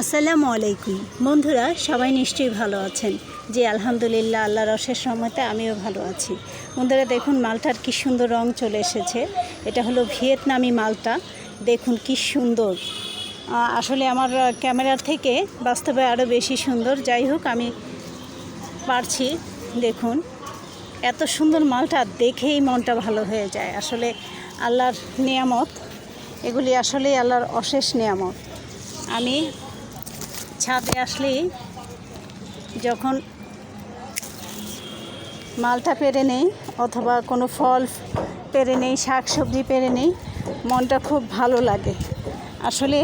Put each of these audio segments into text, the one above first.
আসসালামু আলাইকুম। বন্ধুরা, সবাই নিশ্চয়ই ভালো আছেন। যে আলহামদুলিল্লাহ, আল্লাহর অশেষ সময়তে আমিও ভালো আছি। বন্ধুরা, দেখুন মালটার কি সুন্দর রং চলে এসেছে। এটা হলো ভিয়েতনামি মালটা। দেখুন কি সুন্দর। আসলে আমার ক্যামেরার থেকে বাস্তবে আরও বেশি সুন্দর। যাই হোক, আমি পারছি। দেখুন, এত সুন্দর মালটা দেখেই মনটা ভালো হয়ে যায়। আসলে আল্লাহর নিয়ামত, এগুলি আসলেই আল্লাহর অশেষ নিয়ামত। আমি ছাদে আসলেই যখন মালটা পেরে নেই অথবা কোনো ফল পেরে নেই শাক সবজি পেরে নেই, মনটা খুব ভালো লাগে। আসলে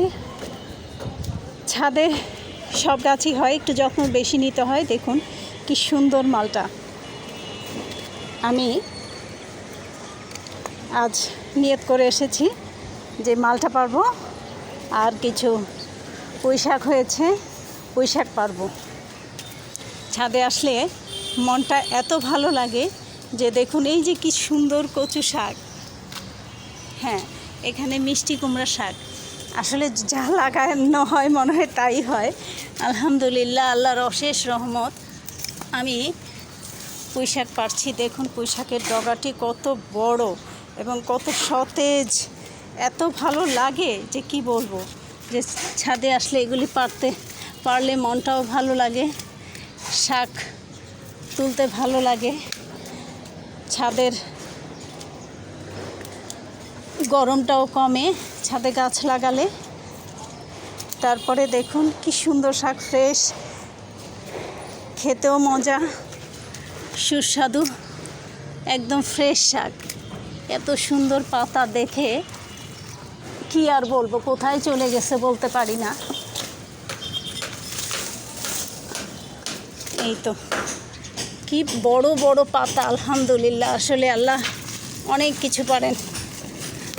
ছাদে সব গাছই হয়, একটু যত্ন বেশি নিতে হয়। দেখুন কি সুন্দর মালটা। আমি আজ নিয়ত করে এসেছি যে মালটা পারব আর কিছু শাক হয়েছে পুঁই শাক পারব। ছাদে আসলে মনটা এত ভালো লাগে যে দেখুন, এই যে কি সুন্দর কচু শাক। হ্যাঁ এখানে মিষ্টি কুমড়া শাক। আসলে যা লাগানো হয়, মনে হয় তাই হয়। আলহামদুলিল্লাহ, আল্লাহর অশেষ রহমত। আমি পুঁই শাক পারছি। দেখুন পুঁই শাকের ডগাটি কত বড় এবং কত সতেজ। এত ভালো লাগে যে কি বলব? যে ছাদে আসলে এগুলি পারতে পারলে মনটাও ভালো লাগে, শাক তুলতে ভালো লাগে। ছাদের গরমটাও কমে, ছাদে গাছ লাগালে। তারপরে দেখুন কি সুন্দর শাক ফ্রেশ, খেতেও মজা, সুস্বাদু, একদম ফ্রেশ শাক। এত সুন্দর পাতা দেখে কি আর বলব, কোথায় চলে গেছে বলতে পারি না। এই তো, কি বড় বড় পাতা, আলহামদুলিল্লাহ। আসলে আল্লাহ অনেক কিছু পারেন।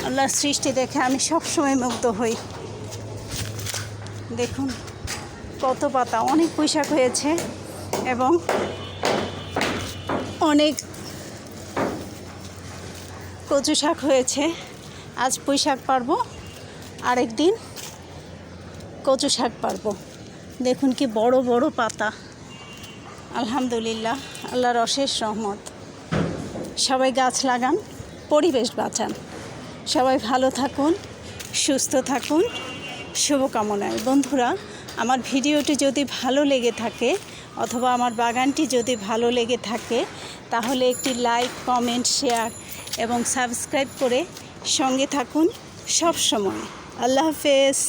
আল্লাহর সৃষ্টি দেখে আমি সবসময় মুগ্ধ হই। দেখুন, কত পাতা, অনেক পোশাক হয়েছে এবং অনেক কচু শাক হয়েছে। আজ পুঁই শাক পারব। আরেক দিন কচু শাক পারব। দেখুন কি বড় বড় পাতা। আলহামদুলিল্লাহ, আল্লাহর অশেষ রহমত। সবাই গাছ লাগান, পরিবেশ বাঁচান। সবাই ভালো থাকুন, সুস্থ থাকুন, শুভকামনায়। বন্ধুরা, আমার ভিডিওটি যদি ভালো লেগে থাকে অথবা আমার বাগানটি যদি ভালো লেগে থাকে, তাহলে একটি লাইক, কমেন্ট, শেয়ার এবং সাবস্ক্রাইব করে সঙ্গে থাকুন সব সময় আল্লাহ হাফেজ।